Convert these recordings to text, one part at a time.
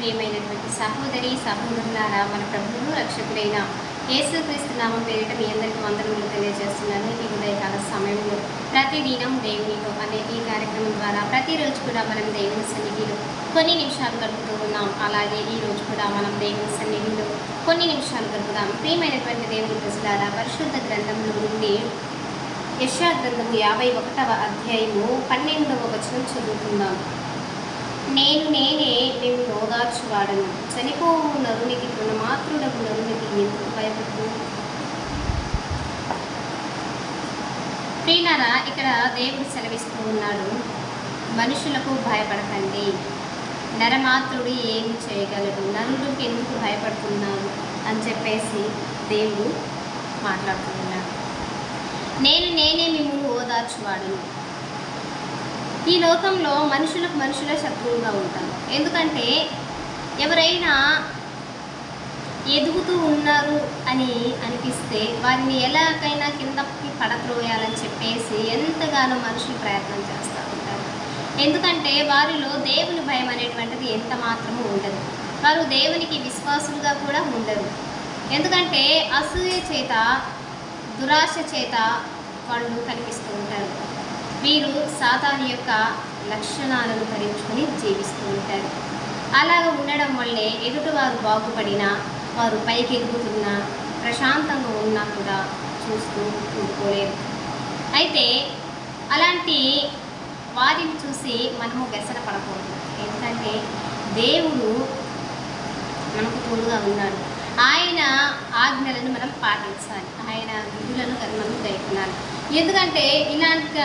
ప్రియమైనటువంటి సహోదరి సహోదరులారా మన ప్రభువును రక్షకుడైన యేసుక్రీస్తు నామం పేరిట మీ అందరికీ వందనములు తెలియజేస్తున్నాను. ఈ ఉదయకాల సమయంలో ప్రతిదినం దేవునితో అనే ఈ కార్యక్రమం ద్వారా ప్రతిరోజు కూడా మనం దేవుని సన్నిధిలో కొన్ని నిమిషాలు గడుపుతూ ఉన్నాం. అలాగే ఈ రోజు కూడా మనం దేవుని సన్నిధిలో కొన్ని నిమిషాలు గడుపుదాం. ప్రియమైనటువంటి దేవుని ప్రజలారా పరిశుద్ధ గ్రంథంలో నుండి యశా గ్రంథము యాభై ఒకటవ అధ్యాయము పన్నెండవ వచనం చదువుకుందాం. నేను నేనే నేను ఓదార్చువాడను చనిపోవు నరునికి గుణమాత్రుడకు నరునికి ఎందుకు భయపడు ప్రియులారా ఇక్కడ దేవుడు సెలవిస్తూ ఉన్నాడు. మనుషులకు భయపడకండి. నరమాత్రుడు ఏమి చేయగలడు? నరుడికి ఎందుకు భయపడుతున్నారు అని చెప్పేసి దేవుడు మాట్లాడుతున్నాడు నేను నేనే మిమ్మల్ని ఓదార్చువాడను ఈ లోకంలో మనుషులకు మనుషులే శత్రువుగా ఉంటారు. ఎందుకంటే ఎవరైనా ఎదుగుతూ ఉన్నారు అని అనిపిస్తే వారిని ఎలాగైనా కిందకి పడత్రోయాలని చెప్పేసి ఎంతగానో మనుషులు ప్రయత్నం చేస్తూ ఉంటారు. ఎందుకంటే వారిలో దేవుని భయం అనేటువంటిది ఎంత మాత్రము ఉండదు. వారు దేవునికి విశ్వాసులుగా కూడా ఉండరు. ఎందుకంటే అసూయ చేత దురాశ చేత వాళ్ళు కనిపిస్తూ ఉంటారు. వీరు సాతాను యొక్క లక్షణాలను ధరించుకొని జీవిస్తూ ఉంటారు. అలాగ ఉండడం వల్లే ఎదుటివారు బాగుపడినా వారు పైకి ఎదుగుతున్నా ప్రశాంతంగా ఉన్నా కూడా చూస్తూ ఊరుకోలేరు అయితే అలాంటి వారిని చూసి మనము వ్యసన పడకూడదు. ఎందుకంటే దేవుడు మనకు తోడుగా ఉన్నాడు. ఆయన ఆజ్ఞలను మనం పాటించాలి. ఆయన విధులను మనం గైకున్నాలి ఎందుకంటే ఇలాంటి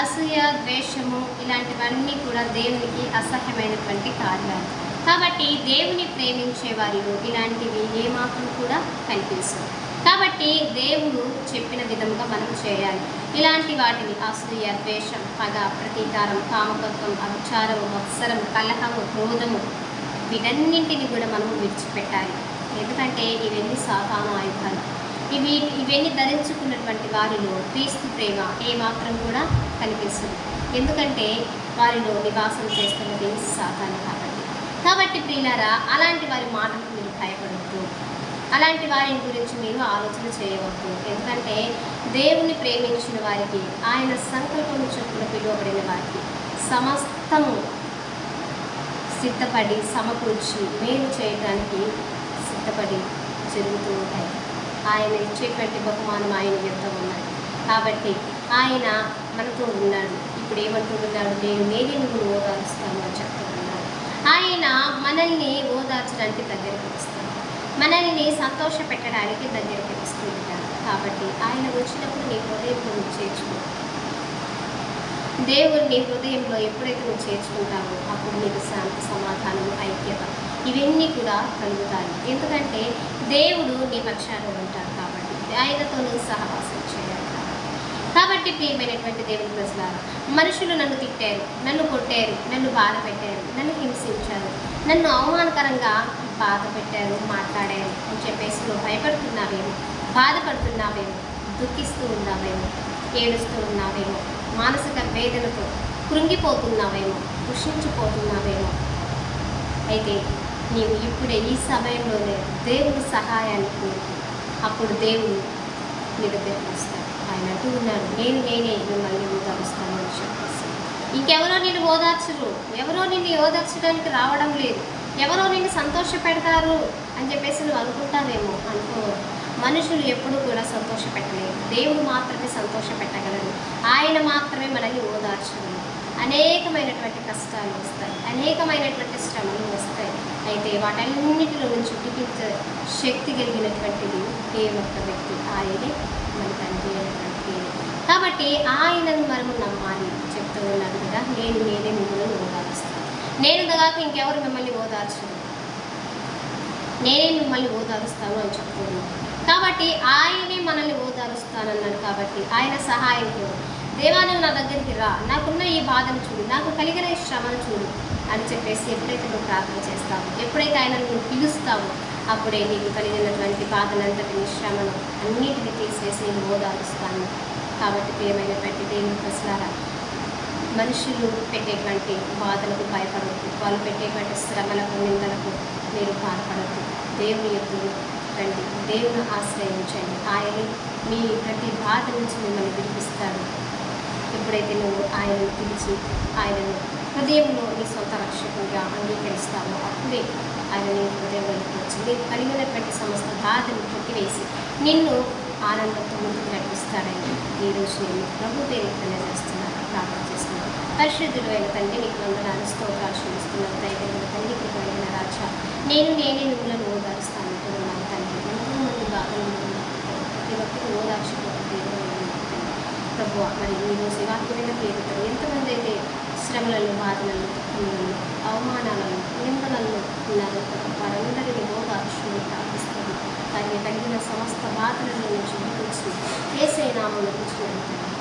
అసూయ ద్వేషము ఇలాంటివన్నీ కూడా దేవునికి అసహ్యమైనటువంటి కార్యాలు కాబట్టి దేవుని ప్రేమించే వారిలో ఇలాంటివి ఏమాత్రం కూడా కనిపించవు. కాబట్టి దేవుడు చెప్పిన విధంగా మనం చేయాలి. ఇలాంటి వాటిని అసూయ ద్వేషం పగ ప్రతీకారం కామకత్వం అవిచారము మత్సరం కలహము క్రోధము వీటన్నింటిని కూడా మనము విడిచిపెట్టాలి. ఎందుకంటే ఇవన్నీ సాధారణ ఆయుధాలు ఇవి ఇవన్నీ ధరించుకున్నటువంటి వారిలో క్రీస్తు ప్రేమ ఏమాత్రం కూడా కనిపిస్తుంది ఎందుకంటే వారిలో నివాసం చేస్తున్నది సాతాను కాబట్టి. కాబట్టి ప్రియులారా అలాంటి వారి మాటలకు మీరు భయపడవద్దు అలాంటి వారి గురించి మీరు ఆలోచన చేయవద్దు. ఎందుకంటే దేవుని ప్రేమించిన వారికి ఆయన సంకల్పం చొప్పున పిలువబడిన వారికి సమస్తము సిద్ధపడి సమకూర్చి మేలు చేయడానికి సిద్ధపడి జరుగుతూ ఉంటాయి. ఆయన ఇచ్చేటువంటి బహుమానం ఆయన యుద్ధ ఉన్నది. కాబట్టి ఆయన మనతో ఉన్నాడు. ఇప్పుడు ఏమంటున్నాడు నేను నేనే నువ్వు ఓదారుస్తాను అని చెప్తున్నాడు ఆయన మనల్ని ఓదార్చడానికి దగ్గరికి వస్తాడు. మనల్ని సంతోష పెట్టడానికి దగ్గరికి వస్తూ ఉంటాడు. కాబట్టి ఆయన వచ్చినప్పుడు నీ హృదయంలో నువ్వు చేర్చుకో. దేవుడు నీ హృదయంలో ఎప్పుడైతే నువ్వు చేర్చుకుంటావో అప్పుడు నీకు శాంతి సమాధానం ఐక్యత ఇవన్నీ కూడా కలుగుతాయి ఎందుకంటే దేవుడు నీ పక్షాన ఉంటాడు కాబట్టి ఆయనతో నువ్వు సహవాసం చేయాలి కాబట్టి. ప్రియమైనటువంటి దేవుని ప్రజలారా మనుషులు నన్ను తిట్టారు నన్ను కొట్టారు నన్ను బాధ పెట్టారు నన్ను హింసించారు నన్ను అవమానకరంగా బాధ పెట్టారు మాట్లాడారు అని చెప్పేసి నువ్వు భయపడుతున్నావేమో బాధపడుతున్నావేమో దుఃఖిస్తూ ఉన్నావేమో ఏడుస్తూ ఉన్నావేమో మానసిక వేదనతో కృంగిపోతున్నావేమో కృషించిపోతున్నావేమో అయితే నీవు ఇప్పుడే ఈ సమయంలోనే దేవుని సహాయాన్ని కోరుకు అప్పుడు దేవుడు నీ దగ్గరికి వస్తాడు ఆయన అంటూ ఉన్నాడు నేను నేనే మిమ్మల్ని ఓదారుస్తాను అని చెప్పేసి. ఇంకెవరో నిన్ను ఓదార్చరు. ఎవరో నిన్ను ఓదార్చడానికి రావడం లేదు. ఎవరో నిన్ను సంతోష పెడతారు అని చెప్పేసి నువ్వు అనుకుంటావేమో అనుకో. మనుషులు ఎప్పుడూ కూడా సంతోష పెట్టలేరు. దేవుడు మాత్రమే సంతోష పెట్టగలరు ఆయన మాత్రమే మనల్ని ఓదార్చగలరు అనేకమైనటువంటి కష్టాలు వస్తాయి. అనేకమైనటువంటి శ్రమలు వస్తాయి. అయితే వాటన్నిటిలో నుంచి విడిపించే శక్తి కలిగినటువంటిది ఏ ఒక్క వ్యక్తి ఆయనే. మన తండ్రి అయినటువంటి కాబట్టి ఆయనను మనము నమ్మాలి. చెప్తూ ఉన్నాడు కదా నేను నేనే మిమ్మల్ని ఓదారుస్తాను. నేను దాకా ఇంకెవరు మిమ్మల్ని ఓదార్చరు? నేనే మిమ్మల్ని ఓదారుస్తాను అని చెప్తున్నాను కాబట్టి ఆయనే మనల్ని ఓదారుస్తానన్నాడు కాబట్టి ఆయన సహాయం దేవాలయం నా దగ్గరికి రా. నాకున్న ఈ బాధను చూడు. నాకు కలిగిన ఈ శ్రమను చూడు అని చెప్పేసి ఎప్పుడైతే నువ్వు ప్రార్థన చేస్తావు ఎప్పుడైతే ఆయన నువ్వు పిలుస్తావో అప్పుడే నీకు కలిగినటువంటి బాధనంతటిని శ్రమను అన్నిటిని తీసేసి నేను ఓదారుస్తాను. కాబట్టి ప్రియమైనటువంటి దేవుని ప్రశ్నారా మనుషులు పెట్టేటువంటి బాధలకు భయపడవద్దు వాళ్ళు పెట్టేటువంటి శ్రమలకు నిందలకు మీరు బాధపడద్దు దేవుని ఎదురు రండి. దేవుని ఆశ్రయించండి. ఆయన మీ ప్రతి బాధ నుంచి మిమ్మల్ని విడిపిస్తాడు. ఎప్పుడైతే నువ్వు ఆయనను పిలిచి ఆయనను హృదయంలో నీ సొంత రక్షకుడిగా అంగీకరిస్తావో అప్పుడే ఆయన నీ హృదయంలోకి వచ్చి నీకు కలిగినటువంటి సమస్త బాధను కొట్టివేసి నిన్ను ఆనందంతో ముందుకు నడిపిస్తాడని ఈ రోజు నేను ప్రభు పేరు తెలియజేస్తున్నాను. ప్రార్థన చేస్తున్నాను. పరిశుద్ధుడు అయిన తండ్రి నీకు వందనాలు స్తోత్రాలు చూస్తున్నాను దైవమైన తండ్రి కృపైన రాజా నేను నేనే నువ్వులను ఓదారుస్తాను అంటున్నాను తండ్రి ఎంతో మంది బాధలు ఉన్నారు ప్రతి ఒక్కరు ఓదార్చుకోవడం దేవుడు ప్రభు మరి ఈ రోజు వాక్యమైన పేరుతో ఎంతమంది అయితే శ్రమలలో బాధలను దుఃఖములను అవమానాలను నిందలను ఉన్నారు వారందరినీ ఓదార్చుని ప్రార్థిస్తుంది వారికి తగిన సమస్త బాధలను నుంచి విడిపించి ఏసై నామను కూర్చున్నాను